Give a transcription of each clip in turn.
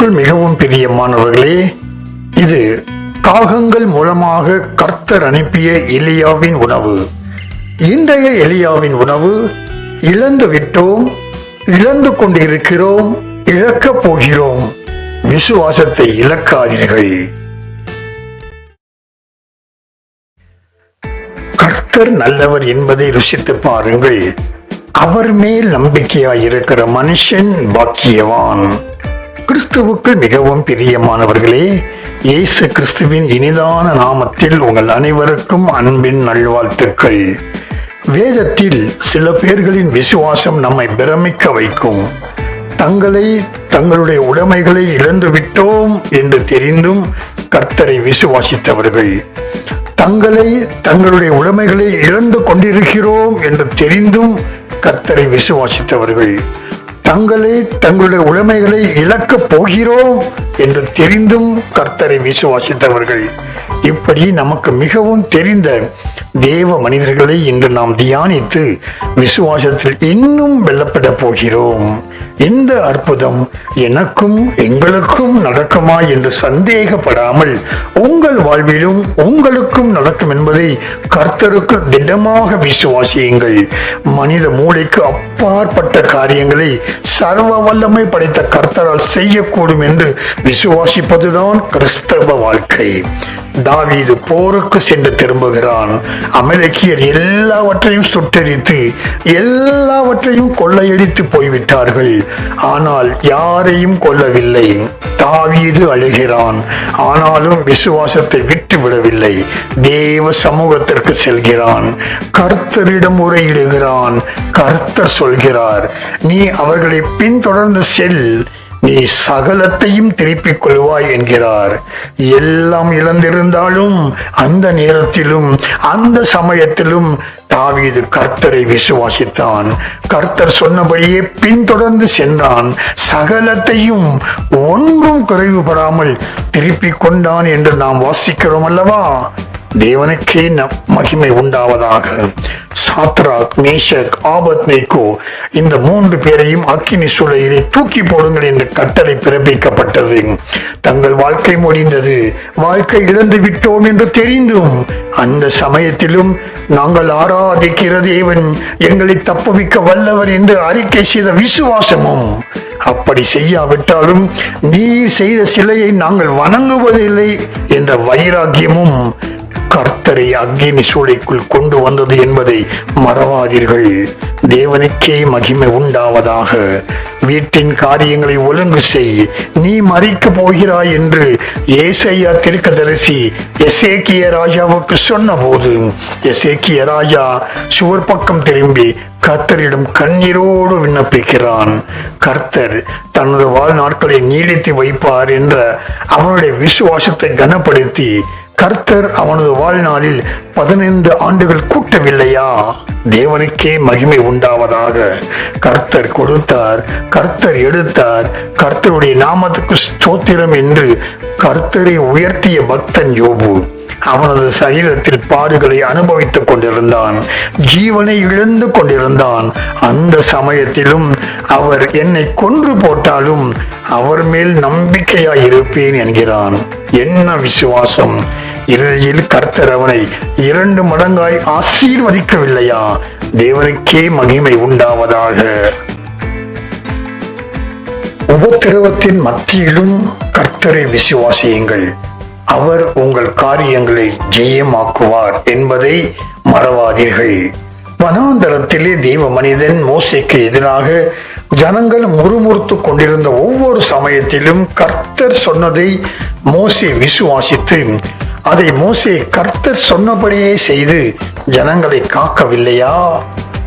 கிறிஸ்துவுக்குள் மிகவும் பிரியமானவர்களே இது காகங்கள் மூலமாக கர்த்தர் அனுப்பிய எலியாவின் உணவு. இன்றைய எலியாவின் உணவு இழந்து விட்டோம் இழந்து கொண்டிருக்கிறோம் இழக்கப் போகிறோம். விசுவாசத்தை இழக்காதீர்கள். கர்த்தர் நல்லவர் என்பதை ருசித்து பாருங்கள். அவர் மேல் நம்பிக்கையாயிருக்கிற மனுஷன் பாக்கியவான். கிறிஸ்துவுக்கு மிகவும் பிரியமானவர்களே இயேசு கிறிஸ்துவின் இனிதான நாமத்தில் உங்கள் அனைவருக்கும் அன்பின் நல்வாழ்த்துக்கள். வேதத்தில் சில பேர்களின் விசுவாசம் நம்மை பிரமிக்க வைக்கும். தங்களை தங்களுடைய உடைமைகளை இழந்து விட்டோம் என்று தெரிந்தும் கர்த்தரை விசுவாசித்தவர்கள். தங்களை தங்களுடைய உடைமைகளை இழந்து கொண்டிருக்கிறோம் என்று தெரிந்தும் கர்த்தரை விசுவாசித்தவர்கள். தங்களை தங்களுடைய உடைமைகளை இழக்கப் போகிறோம் என்று தெரிந்தும் கர்த்தரை விசுவாசித்தவர்கள். இப்படி நமக்கு மிகவும் தெரிந்த தேவ மனிதர்களை இன்று நாம் தியானித்து விசுவாசத்தில் இன்னும் வெல்லப்பட போகிறோம். இந்த அற்புதம் எனக்கும் எங்களுக்கும் நடக்குமா என்று சந்தேகப்படாமல் உங்கள் வாழ்விலும் உங்களுக்கும் நடக்கும் என்பதை கர்த்தருக்கு திடமாக விசுவாசியுங்கள். மனித மூளைக்கு அப்பாற்பட்ட காரியங்களை சர்வ வல்லமை படைத்த கர்த்தரால் செய்யக்கூடும் என்று விசுவாசிப்பதுதான் கிறிஸ்தவ வாழ்க்கை. தாவீது போருக்கு சென்று திரும்புகிறான். அமெரிக்கியர் எல்லாவற்றையும் சுட்டரித்து எல்லாவற்றையும் கொள்ளையடித்து போய்விட்டார்கள். ஆனால் யாரையும் கொல்லவில்லை. தாவீது அழுகிறான். ஆனாலும் விசுவாசத்தை விட்டு விடவில்லை. தேவ சமூகத்திற்கு செல்கிறான். கர்த்தரிடம் முறையிடுகிறான் கர்த்தர் சொல்கிறார் நீ அவர்களை பின்தொடர்ந்து செல். நீ சகலத்தையும் திருப்பிக் கொள்வாய் என்கிறார். எல்லாம் இழந்திருந்தாலும் அந்த நேரத்திலும் அந்த சமயத்திலும் தாவீது கர்த்தரை விசுவாசித்தான். கர்த்தர் சொன்னபடியே பின்தொடர்ந்து சென்றான். சகலத்தையும் ஒன்றும் குறைவுபடாமல் திருப்பிக் கொண்டான் என்று நாம் வாசிக்கிறோம் அல்லவா? தேவனுக்கே நம் மகிமை உண்டாவதாக. சாத்ராக் மேஷக் ஆபத் நேக்கோ இந்த மூன்று பேரையும் அக்கினி சூளையிலே தூக்கி போடுங்கள் என்ற கட்டளை பிறப்பிக்கப்பட்டது. தங்கள் வாழ்க்கை முடிந்தது. வாழ்க்கை இழந்து விட்டோம் என்று தெரிந்தும் அந்த சமயத்திலும் நாங்கள் ஆராதிக்கிற தேவன் எங்களை தப்புவிக்க வல்லவர் என்று அறிக்கை செய்த விசுவாசமும் அப்படி செய்யாவிட்டாலும் நீர் செய்த சிலையை நாங்கள் வணங்குவதில்லை என்ற வைராக்கியமும் கர்த்தரை அக்கினி சூளைக்குள் கொண்டு வந்தது என்பதை மறவாதீர்கள். தேவனுக்கே மகிமை உண்டாவதாக. வீட்டின் காரியங்களை ஒழுங்கு செய். நீ மறிக்க போகிறாய் என்று ஏசையா திருக்கதரிசி எசேக்கிய ராஜாவுக்கு சொன்னபோது எசேக்கிய ராஜா சுவர் பக்கம் திரும்பி கர்த்தரிடம் கண்ணீரோடு விண்ணப்பிக்கிறான். கர்த்தர் தனது வாழ்நாட்களை நீடித்து வைப்பார் என்ற அவனுடைய விசுவாசத்தை கனப்படுத்தி கர்த்தர் அவனது வாழ்நாளில் பதினைந்து ஆண்டுகள் கூட்டவில்லையா? தேவனுக்கே மகிமை உண்டாவதாக கர்த்தர் கொடுத்தார் கர்த்தர் எடுத்தார் கர்த்தருடைய நாமத்துக்கு ஸ்தோத்திரம் என்று கர்த்தரை உயர்த்திய பக்தன் யோபு. அவனது சரீரத்தில் பாடுகளை அனுபவித்துக் கொண்டிருந்தான் ஜீவனை இழந்து கொண்டிருந்தான். அந்த சமயத்திலும் அவர் என்னை கொன்று போட்டாலும் அவர் மேல் நம்பிக்கையாய் இருப்பேன் என்கிறான். என்ன விசுவாசம்! இறுதியில் கர்த்தர் அவனை இரண்டு மடங்காய் ஆசீர்வதிக்கவில்லையா? தேவனுக்கே மகிமை உண்டாவதாக. உபத்திரவத்தின் மத்தியிலும் கர்த்தரை விசுவாசியுங்கள். அவர் உங்கள் காரியங்களை ஜெயமாக்குவார் என்பதை மறவாதீர்கள். வனாந்தரத்திலே தெய்வ மனிதன் மோசைக்கு எதிராக ஜனங்கள் முறுமுறுத்து கொண்டிருந்த ஒவ்வொரு சமயத்திலும் கர்த்தர் சொன்னதை மோசே விசுவாசித்து அதை மோசே கர்த்தர் சொன்னபடியே செய்து ஜனங்களை காக்கவில்லையா?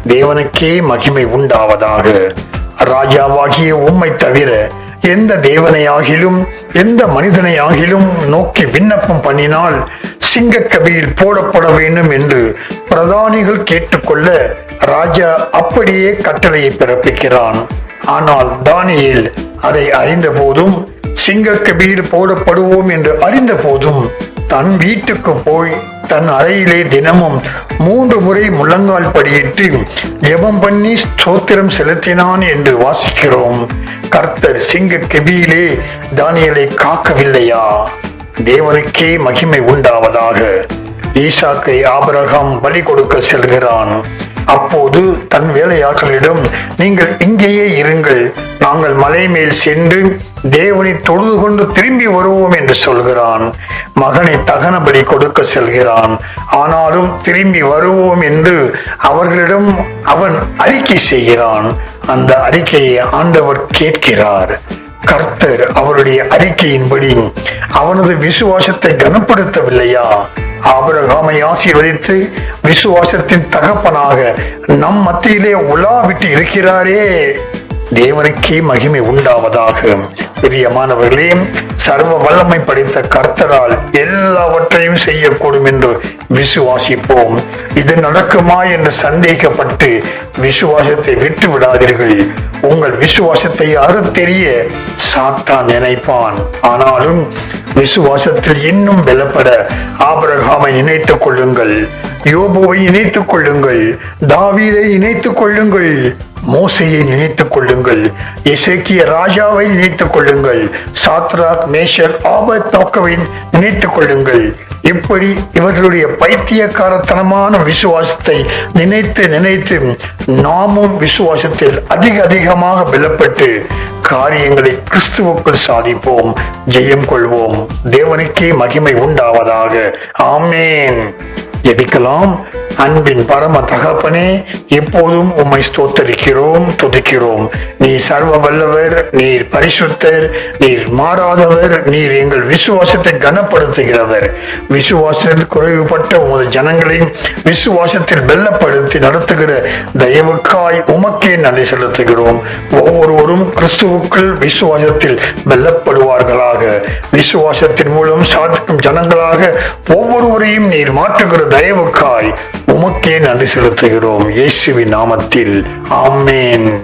தேவனுக்கே மகிமை உண்டாவதாக. ராஜாவாகிய உம்மை தவிர எந்த தேவனையாகிலும் எந்த மனிதனையாகிலும் நோக்கி விண்ணப்பம் பண்ணினால் சிங்கக்கபியில் போடப்பட வேண்டும் என்று பிரதானிகள் கேட்டுக்கொள்ள ராஜா அப்படியே கட்டளையை பிறப்பிக்கிறான். ஆனால் தானியில் அதை அறிந்த போதும் சிங்கக்கபியில் போடப்படுவோம் என்று அறிந்த போதும் தன் வீட்டுக்கு போய் தன் அறையிலே தினமும் மூன்று முறை முழங்கால் படியிட்டு ஜெபம் பண்ணி ஸ்தோத்திரம் செலுத்தினான் என்று வாசிக்கிறோம். கர்த்தர் சிங்க கெபியிலே தானியலை காக்கவில்லையா? தேவனுக்கே மகிமை உண்டாவதாக. ஈசாக்கை ஆபரகம் பலி கொடுக்க செல்கிறான். அப்போது தன் வேலையாட்களிடம் நீங்கள் இங்கேயே இருங்கள். நாங்கள் மலை மேல் சென்று தேவனை தொழுது கொண்டு திரும்பி வருவோம் என்று சொல்கிறான். மகனை தகனபடி கொடுக்க செல்கிறான். ஆனாலும் திரும்பி வருவோம் என்று அவர்களிடம் அவன் அறிக்கை செய்கிறான். அந்த அறிக்கையை ஆண்டவர் கேட்கிறார். கர்த்தர் அவருடைய அறிக்கையின்படி அவனது விசுவாசத்தை கனப்படுத்தவில்லையா? ஆபிரகாமை ஆசீர்வதித்து விசுவாசத்தின் தகப்பனாக நம் மத்தியிலே உலாவிட்டு இருக்கிறாரே. தேவனுக்கே மகிமை உண்டாவதாக. பிரியமானவர்களே சர்வ வல்லமை படைத்த கர்த்தரால் எல்லாவற்றையும் செய்யக்கூடும் என்று விசுவாசிப்போம். இது நடக்குமா என்று சந்தேகப்பட்டு விசுவாசத்தை விட்டு விடாதீர்கள். உங்கள் விசுவாசத்தை அறுத்தெறிய சாத்தான் நினைப்பான். ஆனாலும் விசுவாசத்தில் இன்னும் பலப்பட ஆபிரகாமை நினைத்துக் கொள்ளுங்கள். யோபுவை இணைத்துக் கொள்ளுங்கள் தாவீதை இணைத்துக் கொள்ளுங்கள் மோசையை நினைத்துக் கொள்ளுங்கள் இசைக்கிய ராஜாவை நினைத்துக் கொள்ளுங்கள் சாத்ராக் மேஷர் ஆபத் நோக்கவை நினைத்துக் கொள்ளுங்கள். இப்படி இவர்களுடைய பைத்தியக்காரத்தனமான விசுவாசத்தை நினைத்து நினைத்து நாமும் விசுவாசத்தில் அதிக அதிகமாக பலப்பட்டு காரியங்களை கிறிஸ்துவுக்குள் சாதிப்போம் ஜெயம் கொள்வோம். தேவனுக்கே மகிமை உண்டாவதாக. ஆமேன். ஜெபிக்கலாம். அன்பின் பரம தகப்பனே எப்போதும் உம்மை ஸ்தோத்தரிக்கிறோம் துதிக்கிறோம். நீர் சர்வ வல்லவர் நீர் பரிசுத்தர் நீர் மாறாதவர் நீர் எங்கள் விசுவாசத்தை கனப்படுத்துகிறவர். விசுவாசத்தில் குறைவுபட்ட உமது ஜனங்களை விசுவாசத்தில் வெல்லப்படுத்தி நடத்துகிற தயவுக்காய் உமக்கே நன்றி செலுத்துகிறோம். ஒவ்வொருவரும் கிறிஸ்துவுக்குள் விசுவாசத்தில் வெல்லப்படுவார்களாக. விசுவாசத்தின் மூலம் சாதிக்கும் ஜனங்களாக ஒவ்வொருவரையும் நீர் மாற்றுகிற தயவுக்காய் உமக்கே நன்றி செலுத்துகிறோம் இயேசுவின் நாமத்தில். ஆமேன்.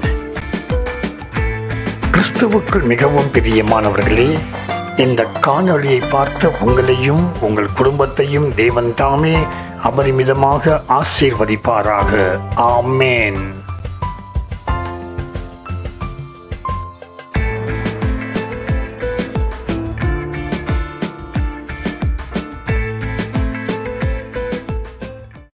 கிறிஸ்துவுக்குள் மிகவும் பிரியமானவர்களே இந்த காணொளியை பார்த்த உங்களையும் உங்கள் குடும்பத்தையும் தேவன் தாமே அபரிமிதமாக ஆசீர்வதிப்பாராக. ஆமேன்.